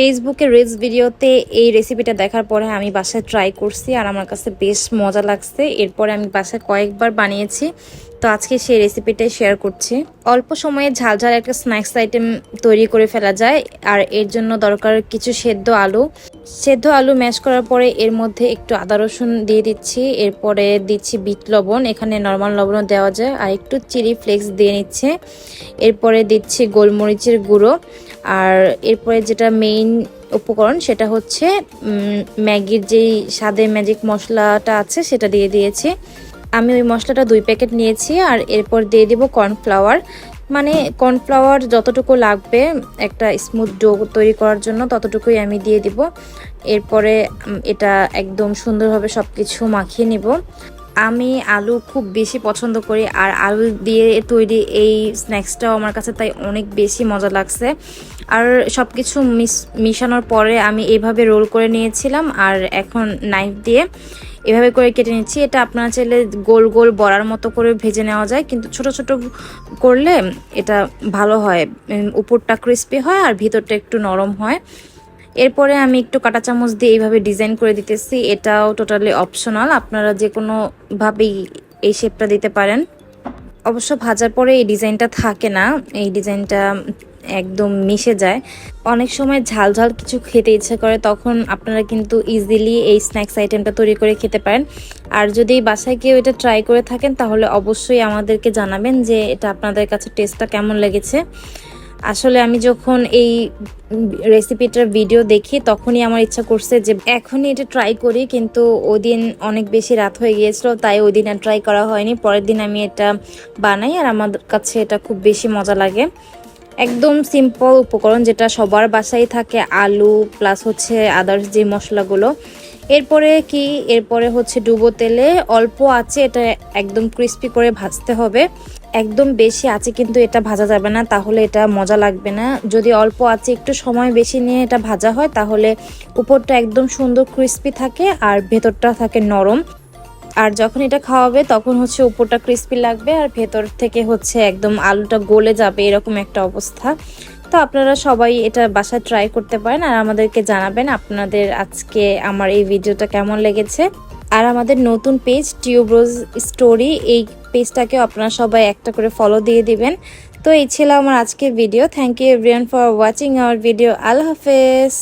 ফেসবুকে রিলস ভিডিওতে এই রেসিপিটা দেখার পরে আমি বাসায় ট্রাই করছি আর আমার কাছে বেশ মজা লাগছে। এরপরে আমি বাসায় কয়েকবার বানিয়েছি। তো আজকে সেই রেসিপিটাই শেয়ার করছি। অল্প সময়ে ঝাল ঝাল একটা স্ন্যাক্স আইটেম তৈরি করে ফেলা যায়, আর এর জন্য দরকার কিছু সেদ্ধ আলু। সেদ্ধ আলু ম্যাশ করার পরে এর মধ্যে একটু আদা রসুন দিয়ে দিচ্ছি, এরপরে দিচ্ছি বিট লবণ, এখানে নর্মাল লবণও দেওয়া যায়, আর একটু চিলি ফ্লেক্স দিয়ে নিচ্ছে। এরপরে দিচ্ছি গোলমরিচের গুঁড়ো, আর এরপরে যেটা মেইন উপকরণ সেটা হচ্ছে ম্যাগির যেই স্বাদে ম্যাজিক মশলাটা আছে সেটা দিয়ে দিয়েছি। আমি ওই মশলাটা দুই প্যাকেট নিয়েছি আর এরপর দিয়ে দিব কর্নফ্লাওয়ার। মানে কর্নফ্লাওয়ার যতটুকু লাগবে একটা স্মুথ ডো তৈরি করার জন্য ততটুকুই আমি দিয়ে দিব। এরপরে এটা একদম সুন্দরভাবে সব কিছু মাখিয়ে নিব। আমি আলু খুব বেশি পছন্দ করি আর আলু দিয়ে তৈরি এই স্ন্যাক্সটাও আমার কাছে তাই অনেক বেশি মজা লাগছে। আর সব কিছু মিশানোর পরে আমি এইভাবে রোল করে নিয়েছিলাম আর এখন নাইফ দিয়ে এভাবে করে কেটে নিচ্ছি। এটা আপনারা চাইলে গোল গোল বড়ার মতো করে ভেজে নেওয়া যায় কিন্তু ছোট ছোট করলে এটা ভালো হয়। উপরটা ক্রিস্পি হয় আর ভিতরটা একটু নরম হয়। এরপরে আমি একটু কাঁটা চামচ দিয়ে এইভাবে ডিজাইন করে দিতেছি। এটাও টোটালি অপশনাল আপনারা যে কোনোভাবেই এই শেপটা দিতে পারেন। অবশ্য ভাজার পরে এই ডিজাইনটা থাকে না। এই ডিজাইনটা একদম মিশে যায়। অনেক সময় ঝাল ঝাল কিছু খেতে ইচ্ছে করে, তখন আপনারা কিন্তু ইজিলি এই স্ন্যাক্স আইটেমটা তৈরি করে খেতে পারেন। আর যদি বাসায় কেউ এটা ট্রাই করে থাকেন, তাহলে অবশ্যই আমাদেরকে জানাবেন যে এটা আপনাদের কাছে টেস্টটা কেমন লেগেছে। আসলে আমি যখন এই রেসিপিটার ভিডিও দেখি, তখনই আমার ইচ্ছা করছে যে এখনই এটা ট্রাই করি, কিন্তু ওই দিন অনেক বেশি রাত হয়ে গিয়েছিল, তাই ওই দিন আর ট্রাই করা হয়নি। পরের দিন আমি এটা বানাই, আর আমার কাছে এটা খুব বেশি মজা লাগে। একদম সিম্পল উপকরণ যেটা সবার বাসায় থাকে, আলু প্লাস হচ্ছে আদার্স যে মশলাগুলো। এরপরে কি? এরপরে হচ্ছে ডুবো তেলে অল্প আছে এটা একদম ক্রিস্পি করে ভাজতে হবে। একদম বেশি আছে কিন্তু এটা ভাজা যাবে না, তাহলে এটা মজা লাগবে না। যদি অল্প আছে একটু সময় বেশি নিয়ে এটা ভাজা হয়, তাহলে উপরটা একদম সুন্দর ক্রিস্পি থাকে আর ভেতরটা থাকে নরম। আর যখন এটা খাওয়াবে, তখন হচ্ছে উপরটা ক্রিস্পি লাগবে আর ভেতর থেকে হচ্ছে একদম আলুটা গলে যাবে, এরকম একটা অবস্থা। তো আপনারা সবাই এটা বাসায় ট্রাই করতে পারেন আর আমাদেরকে জানাবেন আপনাদের আজকে আমার এই ভিডিওটা কেমন লেগেছে। আর আমাদের নতুন পেজ টিউবরোজ স্টোরি এই পেজটাকে আপনারা সবাই একটা করে ফলো দিয়ে দিবেন। তো এই ছিল আমার আজকের video thank you everyone for watching our video আল্লাহ হাফেজ।